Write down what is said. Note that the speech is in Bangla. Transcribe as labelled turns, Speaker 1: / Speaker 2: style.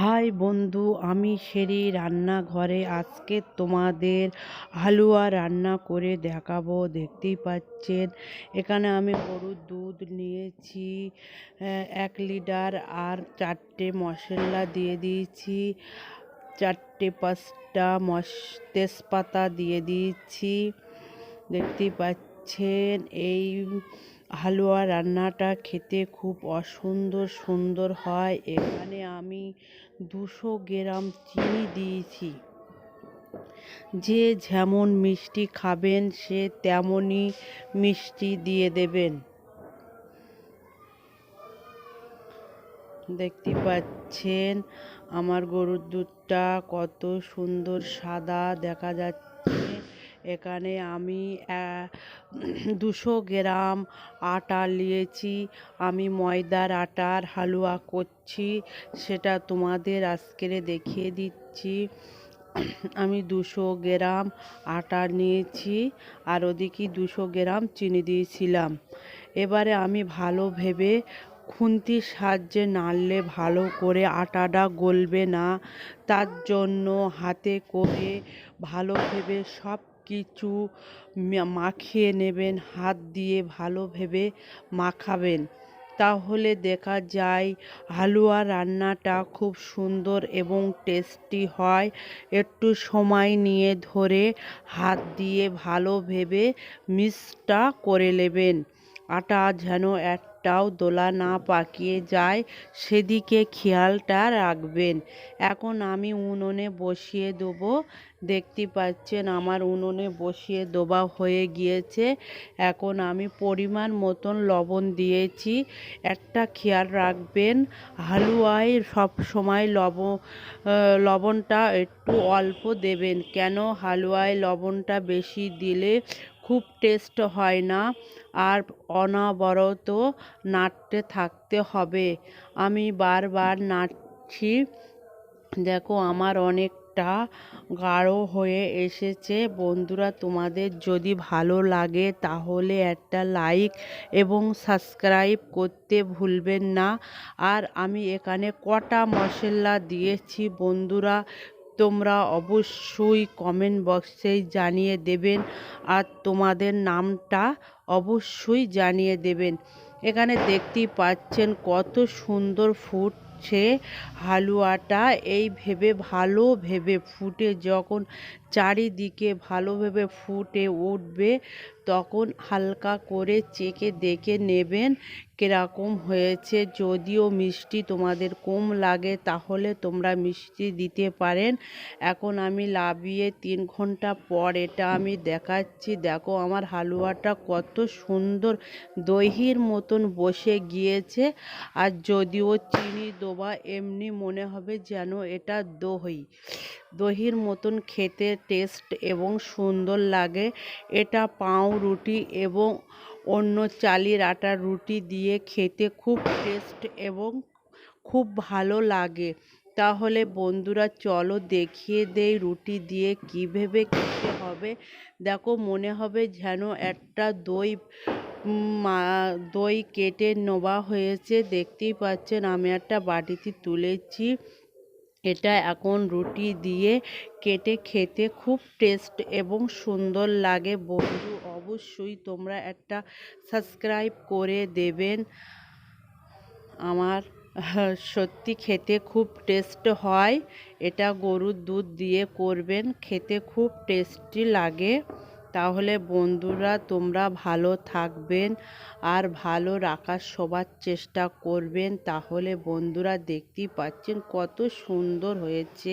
Speaker 1: হাই বন্ধু, আমি সেরি রান্নাঘরে। আজকে তোমাদের হালুয়া রান্না করে দেখাবো। দেখতেই পাচ্ছেন, এখানে আমি গরুর দুধ নিয়েছি এক লিটার আর চারটে মশলা দিয়ে দিয়েছি, চারটে পাঁচটা মশ, তেজপাতা দিয়ে দিয়েছি। দেখতেই পাচ্ছেন এই হালুয়া রান্নাটা খেতে খুব অসুন্দর সুন্দর হয়। এখানে আমি দুশো গ্রাম চিনি দিয়েছি। যে যেমন মিষ্টি খাবেন, সে তেমনই মিষ্টি দিয়ে দেবেন। দেখতে পাচ্ছেন আমার গরুর দুধটা কত সুন্দর সাদা দেখা যাচ্ছে। এখানে আমি দুশো গ্রাম আটা নিয়েছি। আমি ময়দার আটার হালুয়া করছি, সেটা তোমাদের আজকেরে দেখিয়ে দিচ্ছি। আমি দুশো গ্রাম আটা নিয়েছি আর ওদিকে দুশো গ্রাম চিনি দিয়েছিলাম। এবারে আমি ভালো ভেবে খুন্তির সাহায্যে নাড়লে ভালো করে আটাটা গলবে না। তার জন্য হাতে করে ভালো ভেবে সব কিছু মাখিয়ে নেবেন, হাত দিয়ে ভালো ভেবে মাখাবেন। তাহলে দেখা যায় হালুয়া রান্নাটা খুব সুন্দর এবং টেস্টি হয়। একটু সময় নিয়ে ধরে হাত দিয়ে ভালো ভেবে মিক্সটা করে নেবেন। আটা যেন একটাও দোলা না পাকিয়ে যায়, সেদিকে খেয়ালটা রাখবেন। এখন আমি উনুনে বসিয়ে দেবো। দেখতে পাচ্ছেন আমার উনুনে বসিয়ে দেওয়া হয়ে গিয়েছে। এখন আমি পরিমাণ মতন লবণ দিয়েছি। একটা খেয়াল রাখবেন, হালুয়ায় সব সময় লব লবণটা একটু অল্প দেবেন। কেন হালুয়ায় লবণটা বেশি দিলে খুব টেস্ট হয় না, আর অনবরত নাড়তে থাকতে হবে। আমি বারবার নাড়ছি। দেখো, আমার অনেকটা গাঢ় হয়ে এসেছে। বন্ধুরা, তোমাদের যদি ভালো লাগে, তাহলে একটা লাইক এবং সাবস্ক্রাইব করতে ভুলবেন না। আর আমি এখানে কটা মশলা দিয়েছি, বন্ধুরা? তোমরা অবশ্যই কমেন্ট বক্সে জানিয়ে দেবেন আর তোমাদের নামটা অবশ্যই জানিয়ে দেবেন। এখানে দেখতেই পাচ্ছেন কত সুন্দর ফুটছে হালুয়াটা। এই ভেবে ভালো ভেবে ফুটে যখন চারিদিকে ভালো ভেবে ফুটে উঠবে তখন হালকা করে চেকে দেখে নেবেন কীরকম হয়েছে। যদিও মিষ্টি তোমাদের কম লাগে, তাহলে তোমরা মিষ্টি দিতে পারেন। এখন আমি লাভিয়ে তিন ঘণ্টা পর এটা আমি দেখাচ্ছি। দেখো, আমার হালুয়াটা কত সুন্দর দহির মতন বসে গিয়েছে। আর যদিও চিনি দোবা, এমনি মনে হবে যেন এটা দই। দহির মতন খেতে টেস্ট এবং সুন্দর লাগে। এটা পাউরুটি এবং অন্য চালের আটার রুটি দিয়ে খেতে খুব টেস্ট এবং খুব ভালো লাগে। তাহলে বন্ধুরা, চলো দেখিয়ে দেই রুটি দিয়ে কীভাবে খেতে হবে। দেখো, মনে হবে যেন একটা দই মা দই কেটে নেওয়া হয়েছে। দেখতেই পাচ্ছেন, আমি একটা বাটিতে তুলেছি। এটা এখন রুটি দিয়ে কেটে খেতে খুব টেস্ট এবং সুন্দর লাগে বন্ধু। অবশ্যই তোমরা একটা সাবস্ক্রাইব করে দেবেন। আমার, সত্যি খেতে খুব টেস্ট হয়। এটা গরুর দুধ দিয়ে করবেন, খেতে খুব টেস্টি লাগে। তাহলে বন্ধুরা তোমরা ভালো থাকবেন আর ভালো রাখার সবার চেষ্টা করবেন। তাহলে বন্ধুরা দেখতেই পাচ্ছেন কত সুন্দর হয়েছে।